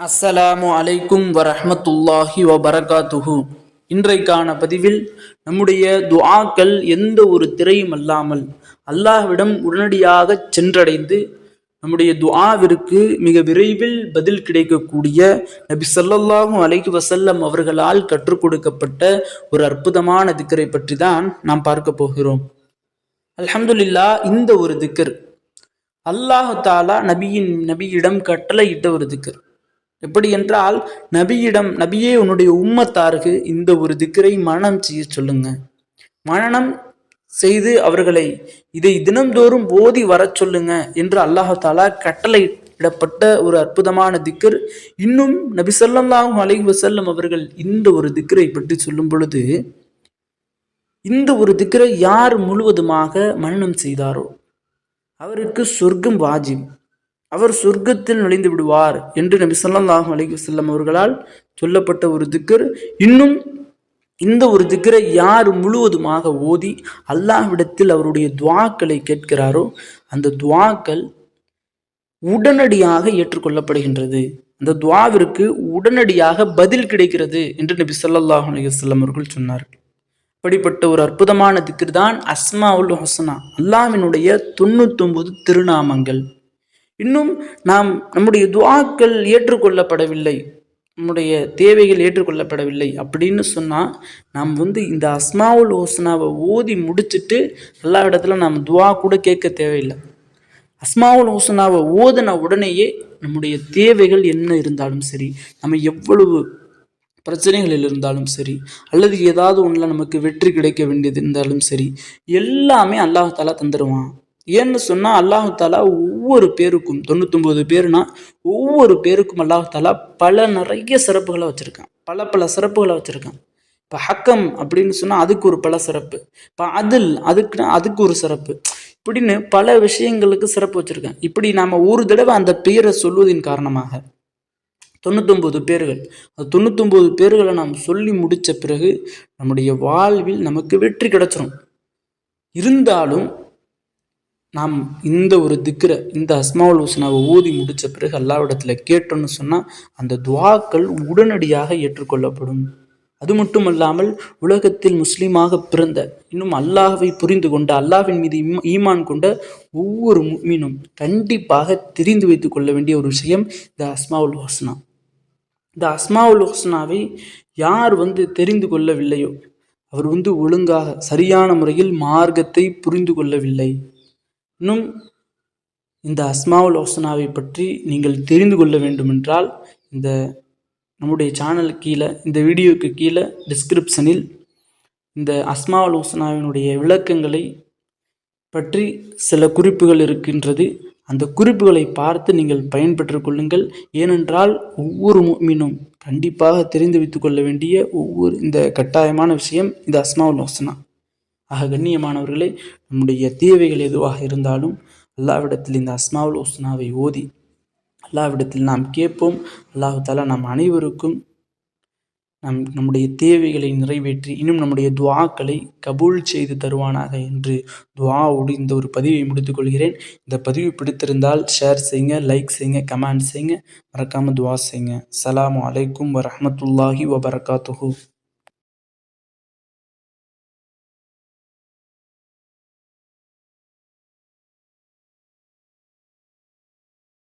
அஸ்ஸலாமு அலைக்கும் வரஹ்மத்துல்லாஹி வபரகாத்துஹு. இன்றைக்கான பதிவில் நம்முடைய துஆக்கள் எந்த ஒரு திரையும் அல்லாமல் அல்லாஹ்விடம் உடனடியாக சென்றடைந்து நம்முடைய துஆவிற்கு மிக விரைவில் பதில் கிடைக்கக்கூடிய நபி சொல்லல்லாஹும் அலைக்கு வசல்லம் அவர்களால் கற்றுக் கொடுக்கப்பட்ட ஒரு அற்புதமான திக்கரை பற்றி தான் நாம் பார்க்க போகிறோம். அல்ஹம்துலில்லா இந்த ஒரு திக்கர் அல்லாஹு தாலா நபியின் நபியிடம் கட்டளையிட்ட ஒரு திக்கர். எப்படி என்றால் நபியிடம் நபியே உன்னுடைய உம்மத்தாருக்கு இந்த ஒரு திக்கரை மரணம் செய்ய சொல்லுங்க. மரணம் செய்து அவர்களை இதை தினம்தோறும் ஓதி வரச் சொல்லுங்க என்று அல்லாஹாலா கட்டளை கட்டளையிடப்பட்ட ஒரு அற்புதமான திக்கர். இன்னும் நபி ஸல்லல்லாஹு அலைஹி வஸல்லம் அவர்கள் இந்த ஒரு திக்கரை பற்றி சொல்லும் பொழுது இந்த ஒரு திக்கரை யார் முழுவதுமாக மரணம் செய்தாரோ அவருக்கு சொர்க்கம் வாஜிப். அவர் சொர்க்கத்தில் நுழைந்து விடுவார் என்று நபி சொல்லாஹ் அலைஹி வஸல்லம் அவர்களால் சொல்லப்பட்ட ஒரு திக்கர். இன்னும் இந்த ஒரு திக்கரை யார் முழுவதுமாக ஓதி அல்லாஹ்விடத்தில் அவருடைய துவாக்களை கேட்கிறாரோ அந்த துவாக்கள் உடனடியாக ஏற்றுக்கொள்ளப்படுகின்றது. அந்த துவாவிற்கு உடனடியாக பதில் கிடைக்கிறது என்று நபி சொல்லாஹ் அலைஹி வஸல்லம் அவர்கள் சொன்னார்கள். அப்படிப்பட்ட ஒரு அற்புதமான திக்கர் தான் அஸ்மா உல் ஹசனா அல்லாஹ்வினுடைய தொண்ணூத்தொன்பது திருநாமங்கள். இன்னும் நாம் நம்முடைய துவாக்கள் ஏற்றுக்கொள்ளப்படவில்லை. நம்முடைய தேவைகள் ஏற்றுக்கொள்ளப்படவில்லை. அப்படின்னு சொன்னால் நாம் வந்து இந்த அஸ்மாவுல் ஹோசனாவை ஓதி முடிச்சுட்டு எல்லா இடத்துல நாம் துவா கூட கேட்க தேவையில்லை. அஸ்மாவுல் ஹோசனாவை ஓதின உடனேயே நம்முடைய தேவைகள் என்ன இருந்தாலும் சரி நம்ம எவ்வளவு பிரச்சனைகளில் இருந்தாலும் சரி அல்லது ஏதாவது ஒன்றில் நமக்கு வெற்றி கிடைக்க வேண்டியது இருந்தாலும் சரி எல்லாமே அல்லாஹாலா தந்துடுவான் ஏன்னு சொன்னால் அல்லாஹு தாலா ஒவ்வொரு பேருக்கும் தொண்ணூத்தொம்பது பேருனா ஒவ்வொரு பேருக்கும் அல்லாஹு தாலா பல நிறைய சிறப்புகளை வச்சுருக்கான். பல பல சிறப்புகளை வச்சுருக்கான். இப்போ ஹக்கம் அப்படின்னு சொன்னால் அதுக்கு ஒரு பல சிறப்பு. இப்போ அதில் அதுக்கு அதுக்கு ஒரு சிறப்பு. இப்படின்னு பல விஷயங்களுக்கு சிறப்பு வச்சுருக்கேன். இப்படி நாம் ஒரு தடவை அந்த பேரை சொல்வதின் காரணமாக தொண்ணூத்தொம்பது பேர்கள் அந்த தொண்ணூத்தொம்பது பேர்களை நாம் சொல்லி முடித்த பிறகு நம்முடைய வாழ்வில் நமக்கு வெற்றி கிடைச்சிரும். இருந்தாலும் நாம் இந்த ஒரு திக்ர இந்த அஸ்மாவுல் ஹுசனாவை ஊதி முடித்த பிறகு அல்லாவிடத்தில் கேட்டோன்னு சொன்னால் அந்த துவாக்கள் உடனடியாக ஏற்றுக்கொள்ளப்படும். அது மட்டுமல்லாமல் உலகத்தில் முஸ்லீமாக பிறந்த இன்னும் அல்லாஹை புரிந்து கொண்ட அல்லாஹின் மீது ஈமான் கொண்ட ஒவ்வொரு மீனும் கண்டிப்பாக தெரிந்து வைத்துக் கொள்ள வேண்டிய ஒரு விஷயம் இந்த அஸ்மாவுல் ஹுஸ்னா. இந்த அஸ்மாவுல் ஹுஸ்னாவை யார் வந்து தெரிந்து கொள்ளவில்லையோ அவர் வந்து ஒழுங்காக சரியான முறையில் மார்க்கத்தை புரிந்து கொள்ளவில்லை. இன்னும் இந்த அஸ்மாவுல் ஹுஸ்னாவை பற்றி நீங்கள் தெரிந்து கொள்ள வேண்டுமென்றால் இந்த நம்முடைய சேனல் கீழே இந்த வீடியோக்கு கீழே டிஸ்கிரிப்ஷனில் இந்த அஸ்மாவுல் ஹுஸ்னாவினுடைய விளக்கங்களை பற்றி சில குறிப்புகள் இருக்கின்றது. அந்த குறிப்புகளை பார்த்து நீங்கள் பயன்பெற்று கொள்ளுங்கள். ஏனென்றால் ஒவ்வொரு மீனும் கண்டிப்பாக தெரிந்து வைத்துக்கொள்ள வேண்டிய ஒவ்வொரு இந்த கட்டாயமான விஷயம் இந்த அஸ்மாவுல் ஹுஸ்னா ஆக கண்ணியமானவர்களே நம்முடைய தேவைகள் எதுவாக இருந்தாலும் அல்லாவிடத்தில் இந்த அஸ்மாவுல் ஹுஸ்னாவை ஓதி அல்லாவிடத்தில் நாம் கேட்போம். அல்லாஹ் தாலா நம் அனைவருக்கும் நம் நம்முடைய தேவைகளை நிறைவேற்றி இன்னும் நம்முடைய துவாக்களை கபூல் செய்து தருவானாக என்று துவாவோடு இந்த ஒரு பதிவை முடித்துக்கொள்கிறேன். இந்த பதிவு பிடித்திருந்தால் ஷேர் செய்யுங்க லைக் செய்யுங்க கமெண்ட் செய்யுங்க. மறக்காமல் துவா செய்யுங்க. அஸ்ஸலாமு அலைக்கும் வரமத்துல்லாஹி வபரகாத்துஹூ.